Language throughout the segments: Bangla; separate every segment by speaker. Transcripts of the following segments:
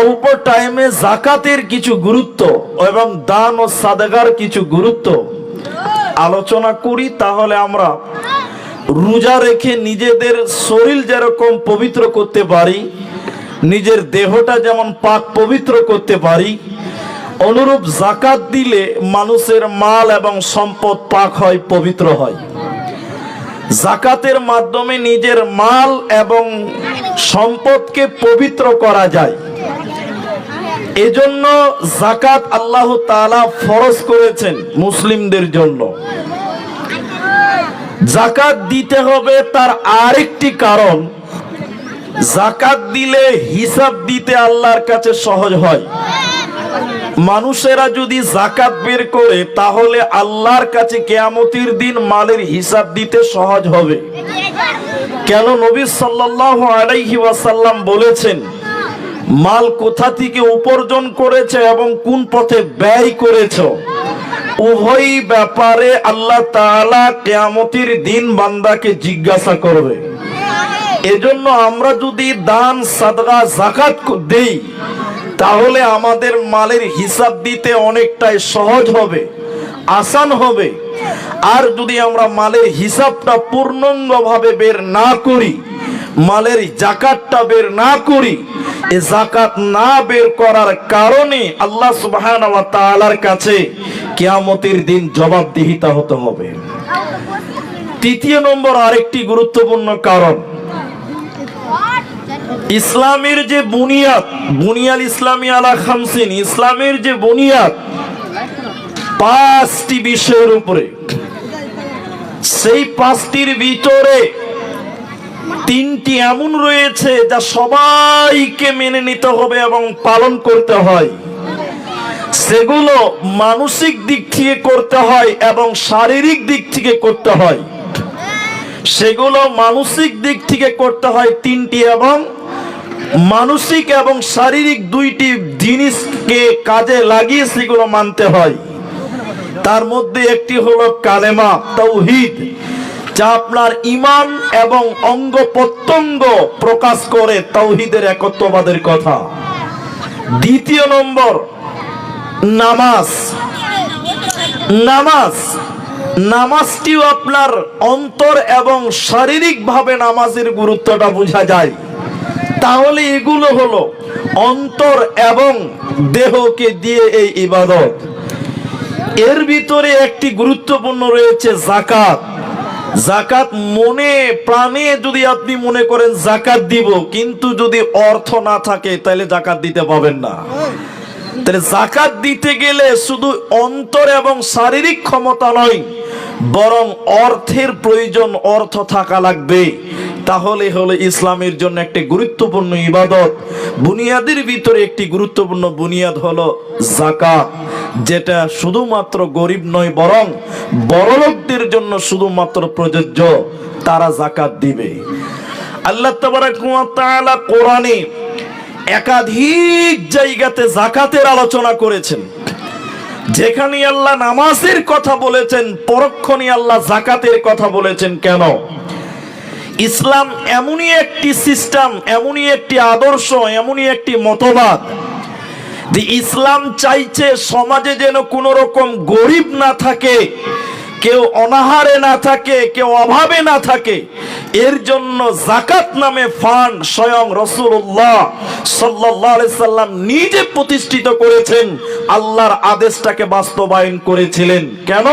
Speaker 1: অল্প টাইমে জাকাতের কিছু গুরুত্ব এবং দান ও সাদেগার কিছু গুরুত্ব। আলোচনা করি, তাহলে আমরা রোজা রেখে নিজেদের শরীর যেরকম পবিত্র করতে পারি, নিজের দেহটা যেমন পাক পবিত্র করতে পারি, অনুরূপ জাকাত দিলে মানুষের মাল এবং সম্পদ পাক হয়, পবিত্র হয়। জাকাতের মাধ্যমে নিজের মাল এবং সম্পদকে পবিত্র করা যায়। এজন্য জাকাত আল্লাহ তাআলা ফরজ করেছেন মুসলিমদের জন্য। জাকাত দিতে হবে তার আরেকটি কারণ। জাকাত দিলে হিসাব দিতে আল্লাহর কাছে সহজ হয়। মানুষেরা যদি জাকাত বের করে, তাহলে আল্লাহর কাছে কেয়ামতির দিন মালের হিসাব দিতে সহজ হবে। কেন নবী সাল্লাল্লাহু আলাইহি ওয়াসাল্লাম বলেছেন মাল কোথা থেকে উপার্জন করেছে এবং কোন পথে ব্যয় করেছ? উভয় ব্যাপারে আল্লাহ তাআলা কেয়ামতির দিন বান্দাকে জিজ্ঞাসা করবে। এজন্য আমরা যদি দান সাদগা জাকাত দেই, তাহলে আমাদের মালের হিসাব দিতে অনেকটাই সহজ হবে, আসান হবে। আর যদি আমরা মালের হিসাবটা পূর্ণাঙ্গভাবে বের না করি, মালের জাকাতটা বের না করি জাকাত না বের করার কারণে আল্লাহ সুবহানাহু ওয়া তাআলার কাছে কিয়ামতের দিন জবাবদিহিতা হতে হবে। তৃতীয় নম্বর আরেকটি গুরুত্বপূর্ণ কারণ। ইসলামের যে বুনিয়াদ, বুনিয়াল ইসলামী আলা খামসিন, ইসলামের যে বুনিয়াদ, পাঁচটি বিষয়ের উপরে। সেই পাঁচটির ভিতরে তিনটি এমন রয়েছে যা সবাইকে মেনে নিতে হবে এবং পালন করতে হয়। সেগুলো মানসিক দিক থেকে করতে হয় এবং শারীরিক দিক থেকে করতে হয়। সেগুলো মানসিক দিক থেকে করতে হয় তিনটি এবং মানসিক এবং শারীরিক দুইটি জিনিসকে কাজে লাগিয়ে সেগুলো মানতে হয়। তার মধ্যে একটি হলো কালেমা, তৌহিদ। যা আপনার ইমান এবং অঙ্গ প্রত্যঙ্গ প্রকাশ করে তৌহিদের একত্ববাদের কথা। দ্বিতীয় নম্বর, নামাজ। নামাজ। নামাজটিও আপনার অন্তর এবং শারীরিকভাবে নামাজের গুরুত্বটা বোঝা যায়। তাহলে এগুলো হলো অন্তর এবং দেহকে দিয়ে এই ইবাদত। এর ভিতরে একটি গুরুত্বপূর্ণ রয়েছে জাকাত। জাকাত মনে, প্রাণে যদি আপনি মনে করেন জাকাত দিব, কিন্তু যদি অর্থ না থাকে, তাহলে জাকাত দিতে পাবেন না। তাহলে জাকাত দিতে গেলে শুধু অন্তর এবং শারীরিক ক্ষমতা নয়, বরং অর্থের প্রয়োজন অর্থ থাকা লাগবে। তাহলে হলো ইসলামের জন্য একটি গুরুত্বপূর্ণ ইবাদত। বুনিয়াদের ভিতরে একটি গুরুত্বপূর্ণ বুনিয়াদ হলো জাকাত যেটা শুধুমাত্র গরিব নয়, বরং বড়লোকদের জন্য শুধুমাত্র প্রযোজ্য। তারা জাকাত দিবে। আল্লাহ তাআলা কোরআনে একাধিক জায়গাতে জাকাতের আলোচনা করেছেন। যেখানে আল্লাহ নামাজের কথা বলেছেন, পরক্ষণে আল্লাহ জাকাতের কথা বলেছেন কেন? ইসলাম এমনই একটি সিস্টেম, এমনই একটি আদর্শ, এমনই একটি মতবাদ যে ইসলাম চাইছে সমাজে যেন কোনো রকম গরিব না থাকে। কেউ অনাহারে না থাকে, কেউ অভাবে না থাকে, এর জন্য জাকাত নামে ফান্ড স্বয়ং রসুল্লাহ সাল্লাম নিজে প্রতিষ্ঠিত করেছেন, আল্লাহর আদেশটাকে বাস্তবায়ন করেছিলেন। কেন?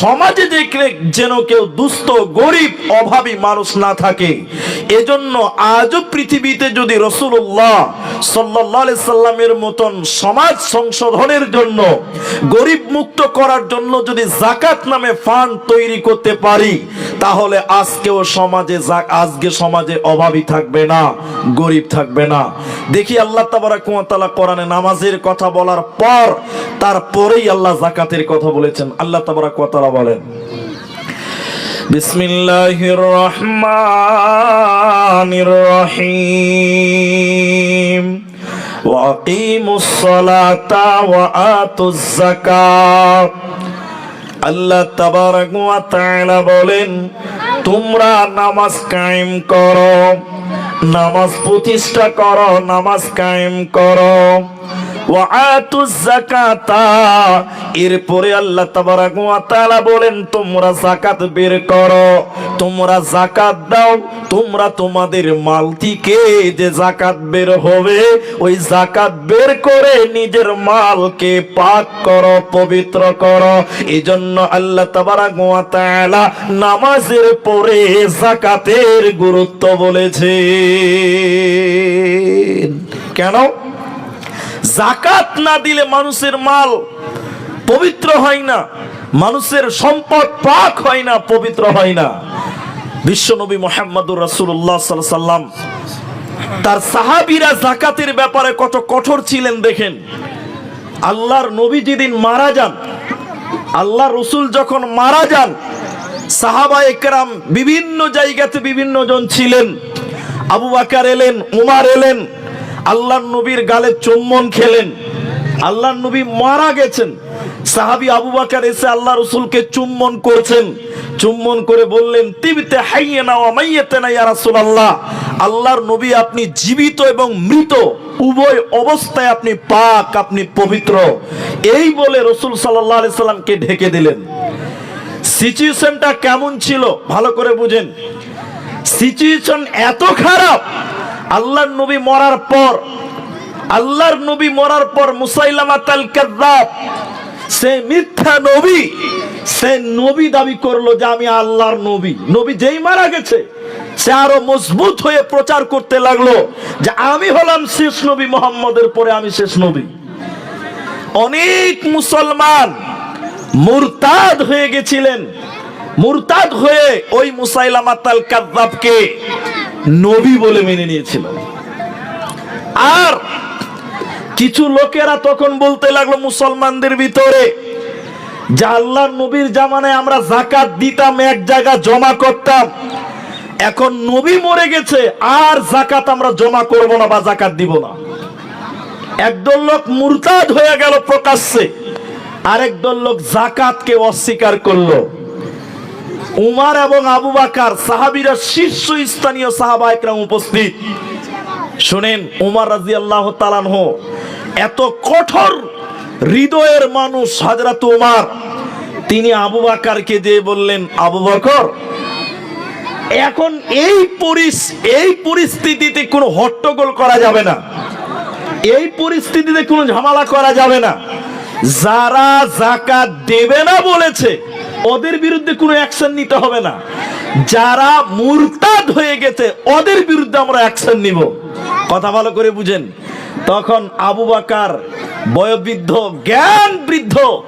Speaker 1: সমাজে দেখলে যেন কেউ দুস্থ, গরিব, অভাবী মানুষ না থাকে। এজন্য আজও পৃথিবীতে যদি রসুল্লাহ সাল্লাহ সাল্লামের মতন সমাজ সংশোধনের জন্য, গরিব মুক্ত করার জন্য যদি জাকাত নামে ফান্ড তৈরি করতে পারি, তাহলে আজকেও সমাজে আজকে সমাজে অভাবী থাকবে না, গরিব থাকবে না। দেখি আল্লাহ তাবারাক ওয়া তাআলা কোরআনে নামাজের কথা বলার পর, তারপরেই আল্লাহ জাকাতের কথা বলেছেন। আল্লাহ তাবারাক ওয়া তাআলা বলেন বিসমিল্লাহির রহমানির রহিম وأقيموا الصلاة وآتوا الزكاة আল্লাহ তাবারাক ওয়া তাআলা বলেন তোমরা নামাজ কায়েম করো নামাজ প্রতিষ্ঠা করো নামাজ কায়েম করো ওয়াতুজ যাকাতা এরপরে আল্লাহ তাআলা বলেন, তোমরা জাকাত বের করো, তোমরা জাকাত দাও, তোমরা তোমাদের মাল থেকে যে জাকাত বের হবে, ওই জাকাত বের করে নিজের মালকে পাক করো, পবিত্র করো। এজন্য আল্লাহ তাবারাক ওয়া তাআলা নামাজের পরে জাকাতের গুরুত্ব বলেছে কেন? জাকাত না দিলে মানুষের মাল পবিত্র হয় না, মানুষের সম্পদ পাক হয় না, পবিত্র হয় না। বিশ্বনবী মোহাম্মদুর সাল্লাল্লাহু সাল্লাম তার সাহাবীরা জাকাতের ব্যাপারে কত কঠোর ছিলেন দেখেন। আল্লাহর নবী যেদিন মারা যান আল্লাহ রসুল যখন মারা যান, সাহাবা একরাম বিভিন্ন জায়গাতে বিভিন্ন জন ছিলেন। আবু বাকার এলেন, উমার এলেন আল্লাহর নবীর গালে চুম্বন খেলেন। আল্লাহর নবী মারা গেছেন। সাহাবি আবু বাকার এসে আল্লাহ রসুলকে চুম্বন করছেন। চুম্বন করে বললেন, তিবিতে হাইয়ে না মাইয়েতে না ইয়া রাসূলুল্লাহ। আল্লাহর নবী আপনি জীবিত এবং মৃত। উভয় অবস্থায় আপনি পাক, আপনি পবিত্র। এই বলে রসুল আলাইহি সাল্লামকে ঢেকে দিলেন। সিচুয়েশনটা কেমন ছিল? ভালো করে বুঝেন। সিচুয়েশন এত খারাপ আল্লাহর নবী মরার পর, আল্লাহর নবী মরার পর মুসাইলামা তাল কাযযাব, সে মিথ্যা নবী, সে নবী দাবি করল যে আমি আল্লাহর নবী। নবী যেই মারা গেছে, সে আরও মজবুত হয়ে প্রচার করতে লাগল যে আমি হলাম শেষ নবী, মোহাম্মদের পরে আমি শেষ নবী। অনেক মুসলমান মুরতাদ হয়ে গেছিলেন। মুরতাদ হয়ে ওই মুসাইলামা তাল কাযযাবকে নবী বলে মেনে নিয়েছিল। আর কিছু লোকেরা তখন বলতে লাগল মুসলমানদের ভিতরে যে আল্লাহর নবীর জামানায় আমরা জাকাত দিতাম, এক জায়গা জমা করতাম। এখন নবী মরে গেছে, আর জাকাত আমরা জমা করব না বা জাকাত দিব না। একদল লোক মুরতাদ হয়ে গেল প্রকাশ্যে আরেক দল লোক জাকাতকে অস্বীকার করল। উমার এবং আবু বাকার সাহাবিরা শীর্ষ স্থানীয় সাহাবা একরাম উপস্থিত। শুনেন, উমার রাজি আল্লাহ তালানহ এত কঠোর হৃদয়ের মানুষ হাজরাত উমার। তিনি আবু বাকারকে যে বললেন, আবু বকর, এখন এই পরিস, এই পরিস্থিতিতে কোনো হট্টগোল করা যাবে না। এই পরিস্থিতিতে কোনো ঝামেলা করা যাবে না। যারা জাকাত দেবে না বলেছে ওদের বিরুদ্ধে কোনো অ্যাকশন নিতে হবে না। যারা মুরতাদ হয়ে গেছে, ওদের বিরুদ্ধে আমরা অ্যাকশন নিব। কথা ভালো করে বুঝেন। তখন আবু বাকার বয়োবৃদ্ধ জ্ঞান বৃদ্ধ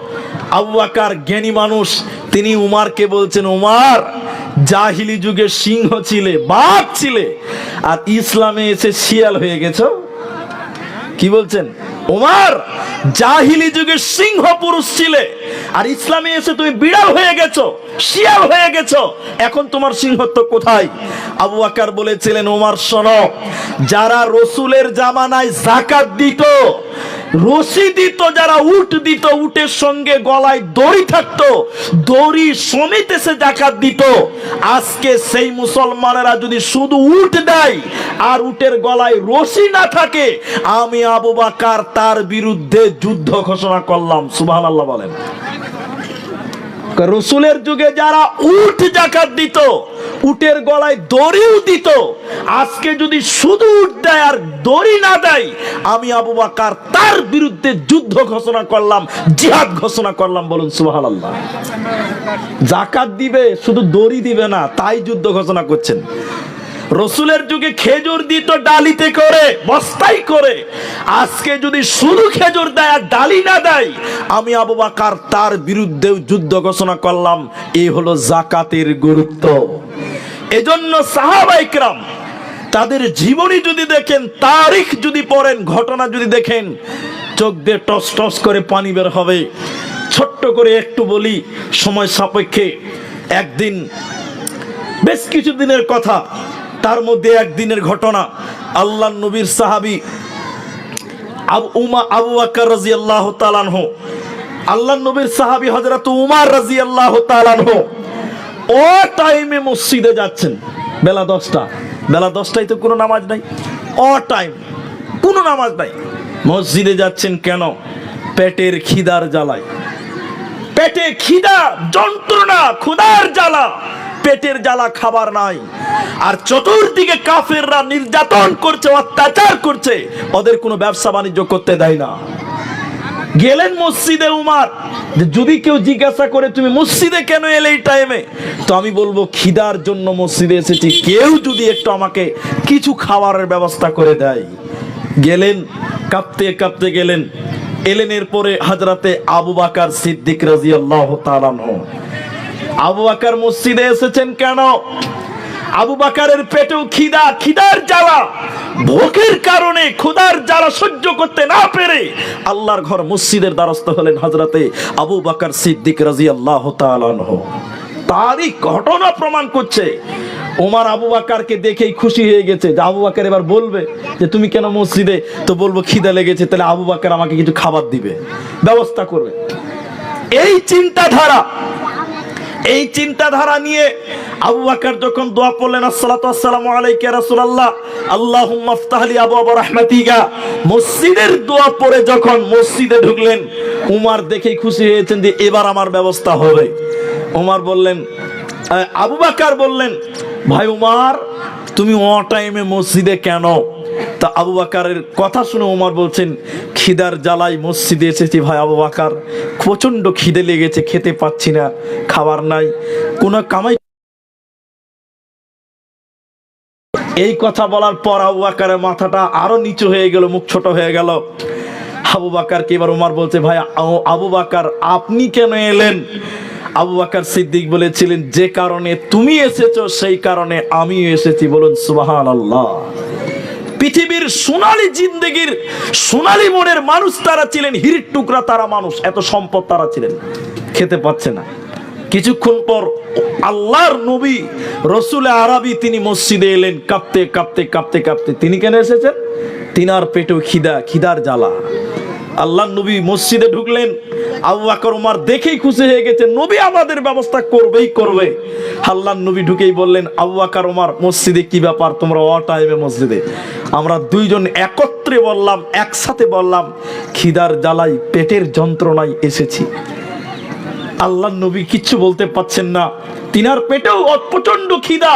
Speaker 1: আবু বাকার জ্ঞানী মানুষ, তিনি উমারকে বলছেন, উমার, জাহিলি যুগে সিংহ ছিলে, বাঘ ছিলে, আর ইসলামে এসে শিয়াল হয়ে গেছো? কি বলছেন? ওমার জাহিলি যুগে সিংহ পুরুষ ছিলে। আর ইসলামে এসে তুমি বিড়াল হয়ে গেছো, শিয়াল হয়ে গেছো। এখন তোমার সিংহত্ব কোথায়? আবু আকার বলেছিলেন, ওমার, শোনো, যারা রসুলের জামানায় জাকাত দিত, রশি দিত, যারা উট দিত, উটের সঙ্গে গলায় দড়ি থাকতো, দড়ি সমেত এসে জাকাত দিত। আজকে সেই মুসলমানেরা যদি শুধু উট দেয়, আর উটের গলায় রশি না থাকে, আমি আবু বাকার তার বিরুদ্ধে যুদ্ধ ঘোষণা করলাম সুবহান আল্লাহ বলেন। রসুলের যুগে যারা উট জাকাত দিত, উটের গলায় দড়িও দিত, আজকে যদি শুধু উট দেয় আর দড়ি না দেয়, আমি আবু বাকার তার বিরুদ্ধে যুদ্ধ ঘোষণা করলাম, জিহাদ ঘোষণা করলাম, বলুন সুবহান আল্লাহ জাকাত দিবে, শুধু দড়ি দিবে না, তাই যুদ্ধ ঘোষণা করছেন। রসুলের যুগে খেজুর দিত ডালিতে করে বস্তাই করে। আজকে যদি শুধু খেজুর দেয় আর ডালি না দেয়, আমি আবু বাকার তার বিরুদ্ধেও যুদ্ধ ঘোষণা করলাম এই হলো জাকাতের গুরুত্ব। এজন্য সাহাবাইকরাম তাদের জীবনী যদি দেখেন, তারিখ যদি পড়েন, ঘটনা যদি দেখেন, চোখ দিয়ে টস টস করে পানি বের হবে। ছোট্ট করে একটু বলি, সময় সাপেক্ষে। একদিন, বেশ কিছু দিনের কথা তার মধ্যে একদিনের ঘটনা। আল্লাহ নবীর সাহাবি আবু উমা আবু আকার রাজি আল্লাহ তালানহ আল্লাহ নবীর সাহাবি হজরত উমার রাজি আল্লাহ তালানহ ও টাইমে মসজিদে যাচ্ছেন। বেলা দশটা। বেলা দশটায় তো কোনো নামাজ নাই। অ টাইম। কোনো নামাজ নাই। মসজিদে যাচ্ছেন কেন? পেটের খিদার জ্বালায়। পেটে খিদা, যন্ত্রণা, ক্ষুধার জ্বালা। পেটের জ্বালা খাবার নাই। আর চতুর্দিকে কাফেররা নির্যাতন করছে, অত্যাচার করছে, ওদের কোনো ব্যবসা বাণিজ্য করতে দেয় না। গেলেন মসজিদে উমার যদি কেউ জিজ্ঞাসা করে, তুমি মসজিদে কেন এলে এই টাইমে তো আমি বলব, খিদার জন্য মসজিদে এসেছি। কেউ যদি একটু আমাকে কিছু খাবারের ব্যবস্থা করে দেয়। গেলেন, কাঁপতে কাঁপতে গেলেন। এলেন এরপরে হাজরাতে আবু বাকার সিদ্দিক রাজি আল্লাহ আবু বাকার মসজিদে এসেছেন কেন? আবু বাকারের পেটেও খিদা, খিদার জ্বালা। ভোগের কারণে ক্ষুধার জ্বালা সহ্য করতে না পেরে আল্লাহর ঘর মসজিদের দ্বারস্থ হলেন হজরতে আবু বাকার সিদ্দিক রাজি আল্লাহ তারই ঘটনা প্রমাণ করছে। ওমার আবু বাকারকে দেখেই খুশি হয়ে গেছে যে আবু বাকার এবার বলবে যে, তুমি কেন মসজিদে? তো বলব, খিদা লেগেছে, তাহলে আবু বাকার আমাকে কিছু খাবার দিবে, ব্যবস্থা করবে। এই চিন্তাধারা এই চিন্তাধারা নিয়ে আবু বাকর যখন দোয়া পড়লেন আসসালাতু আসসালামু আলাইকা রাসূলুল্লাহ, আল্লাহুম্মা ইফতাহলি আবওয়াব রাহমাতিকা। মসজিদের দোয়া পড়ে যখন মসজিদে ঢুকলেন, উমার দেখেই খুশি হয়েছেন যে এবার আমার ব্যবস্থা হবে। উমার বললেন আবু বাকর বললেন, ভাই উমার, তুমি অ টাইমে মসজিদে কেন তা আবু বাকারের কথা শুনে ওমর বলছেন, খিদার জ্বালাই মসজিদে এসেছি ভাই আবু বাকার। প্রচণ্ড খিদে লেগেছে, খেতে পাচ্ছি না, খাবার নাই। কোনো কামাই এই কথা বলার পর আবু বাকারের মাথাটা আরও নিচু হয়ে গেল, মুখ ছোট হয়ে গেল। আবু বাকারকে এবার উমার বলছে, ভাই আবু বাকার, আপনি কেন এলেন? আবু বাকার সিদ্দিক বলেছিলেন, যে কারণে তুমি এসেছ, সেই কারণে আমিও এসেছি। বলুন সুবাহান আল্লাহ পৃথিবীর সোনালী জিন্দগির সোনালী মনের মানুষ তারা ছিলেন, হিরির টুকরা তারা মানুষ, এত সম্পদ তারা ছিলেন, খেতে পাচ্ছে না। কিছুক্ষণ পর আল্লাহর নবী রসুল আরবি তিনি মসজিদে এলেন, কাঁপতে কাঁপতে কাঁপতে কাঁপতে। তিনি কেন এসেছেন? তিনার পেটেও খিদা, খিদার জ্বালা। আল্লাহ নবী মসজিদে ঢুকলেন, আবু দেখেই খুশি হয়ে গেছে, নবী, আমাদের ব্যবস্থা করবেই, করবে। আল্লাহ নবী ঢুকেই বললেন, আবু উমার, মসজিদে কি ব্যাপার? তোমরা অ টাইমে মসজিদে। আমরা দুইজন একত্রে বললাম, একসাথে বললাম, খিদার জ্বালাই পেটের যন্ত্রণায় এসেছি। আল্লাহ নবী কিচ্ছু বলতে পাচ্ছেন না। তিনার পেটেও প্রচণ্ড খিদা।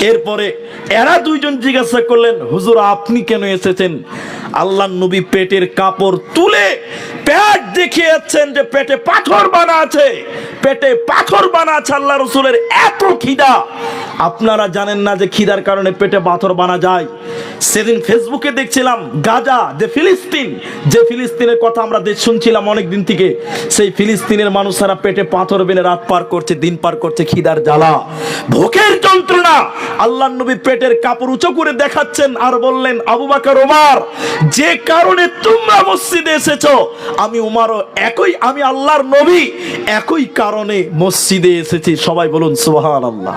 Speaker 1: এরপরে এরা দুইজন জিজ্ঞাসা করলেন, হুজুর, আপনি কেন এসেছেন? আল্লাহ নবী পেটের কাপড় তুলে পেট দেখিয়েছেন যে পেটে পাথর বানা আছে। পেটে পাথর বানা আছে আল্লাহ রসুলের। এত খিদা। আপনারা জানেন না যে খিদার কারণে পেটে পাথর বানা যায়। সেদিন ফেসবুকে দেখছিলাম গাজা, যে ফিলিস্তিন। যে ফিলিস্তিনের কথা আমরা শুনছিলাম অনেক দিন থেকে, সেই ফিলিস্তিনের মানুষেরা পেটে পাথর বেনে রাত পার করছে, দিন পার করছে খিদার জ্বালা। ভোকের যন্ত্রণা। আল্লাহ নবী পেটের কাপড় উঁচু করে দেখাচ্ছেন আর বললেন, আবু বাকর, ওমার যে কারণে তোমরা মসজিদে এসেছ, আমি উমারও একই, আমি আল্লাহর নবী, একই কারণে মসজিদে এসেছি। সবাই বলুন, সুবহানাল্লাহ।